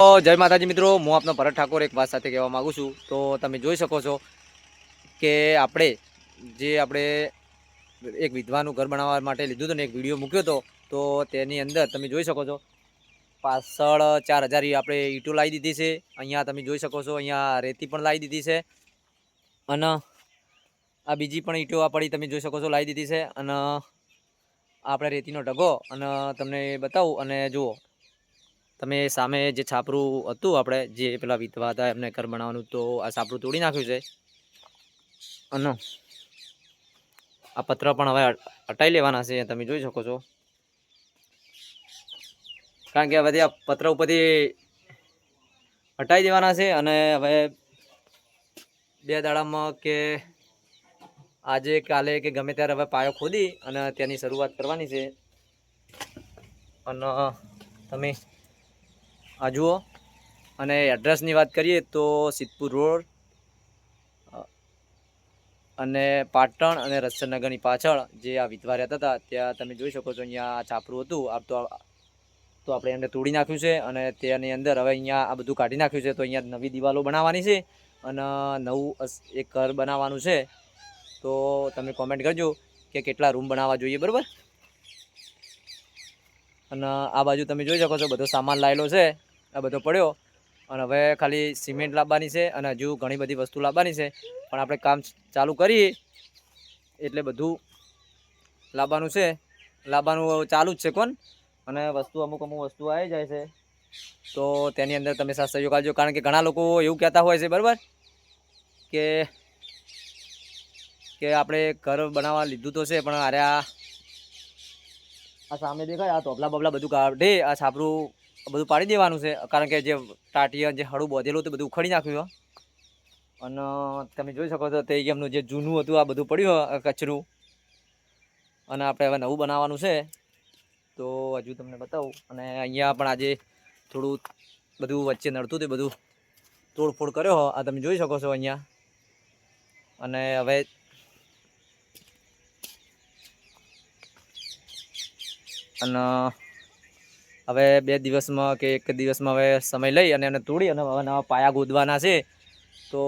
જય માતાજી મિત્રો, હું આપનો ભરત ઠાકોર એક વાત સાથે કહેવા માગું છું. તો તમે જોઈ શકો છો કે આપણે જે આપણે એક વિધવાનું ઘર બનાવવા માટે લીધું હતું ને, એક વીડિયો મૂક્યો હતો, તો તેની અંદર તમે જોઈ શકો છો, પાછળ ચાર હજાર આપણે ઈંટો લાવી દીધી છે. અહીંયા તમે જોઈ શકો છો, અહીંયા રેતી પણ લાવી દીધી છે અને આ બીજી પણ ઈંટો આ પડી તમે જોઈ શકો છો, લાવી દીધી છે અને આપણે રેતીનો ઢગો અને તમને બતાવું અને જુઓ. તમે સામે જે છાપરું હતું આપણે, જે પેલા વિધવા હતા, એમને ઘર બનાવવાનું, તો આ છાપરું તોડી નાખ્યું છે? અને આ પત્ર પણ હવે હટાવી લેવાના છે, તમે જોઈ શકો છો. કારણ કે હવે આ પત્ર ઉપરથી હટાઈ દેવાના છે અને હવે બે દાડામાં કે આજે, કાલે કે ગમે ત્યારે હવે પાયો ખોદી અને તેની શરૂઆત કરવાની છે. અને તમે આ જુઓ. અને એડ્રેસની વાત કરીએ તો સિદ્ધપુર રોડ અને પાટણ અને રસનગરની પાછળ જે આ વિધવા રહેતા હતા, ત્યાં તમે જોઈ શકો છો અહીંયા છાપરું હતું. આ તો તો આપણે એને તોડી નાખ્યું છે અને તેની અંદર હવે અહીંયા આ બધું કાઢી નાખ્યું છે. તો અહીંયા નવી દિવાલો બનાવવાની છે અને નવું એક ઘર બનાવવાનું છે. તો તમે કોમેન્ટ કરજો કે કેટલા રૂમ બનાવવા જોઈએ, બરાબર? અને આ બાજુ તમે જોઈ શકો છો બધો સામાન લાવેલો છે. આ બધો પડ્યો. અને હવે ખાલી સિમેન્ટ લાવવાની છે અને હજુ ઘણી બધી વસ્તુ લાવવાની છે. પણ આપણે કામ ચાલુ કરીએ એટલે બધું લાવવાનું છે. લાવવાનું ચાલુ જ છે કોણ? અને વસ્તુ અમુક અમુક વસ્તુ આવી જાય છે. તો તેની અંદર તમે સાથ સહયોગ આપજો. કારણ કે ઘણા લોકો એવું કહેતા હોય છે, બરાબર? કે કે આપણે ઘર બનાવવા લીધું તો છે, પણ અરે આ સામે દેખાય, આ તોબલા બબલા બધું કાઢે, આ છાપરું બધું પાડી દેવાનું છે, કારણ કે જે ટાટિયા જે હળું બોધેલું હતું બધું ઉખડી નાખ્યું અને તમે જોઈ શકો છો તે એમનું જે જૂનું હતું, આ બધું પડ્યું કચરું. અને આપણે હવે નવું બનાવવાનું છે. તો હજુ તમને બતાવું. અને અહીંયા પણ આજે થોડું બધું વચ્ચે નડતું હતું બધું તોડફોડ કર્યો હો આ તમે જોઈ શકો છો અહીંયા. અને હવે અને હવે બે દિવસમાં કે એક દિવસમાં હવે સમય લઈ અને એને તોડી અને હવે નવા પાયા ગોદવાના છે. તો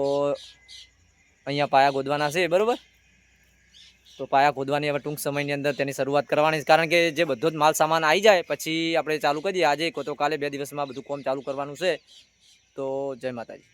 અહીંયા પાયા ગોદવાના છે, બરાબર? તો પાયા ગોદવાની હવે ટૂંક સમયની અંદર તેની શરૂઆત કરવાની છે. કારણ કે જે બધો જ માલ સામાન આવી જાય, પછી આપણે ચાલુ કરીએ. આજે કો તો કાલે બે દિવસમાં બધું કોમ ચાલુ કરવાનું છે. તો જય માતાજી.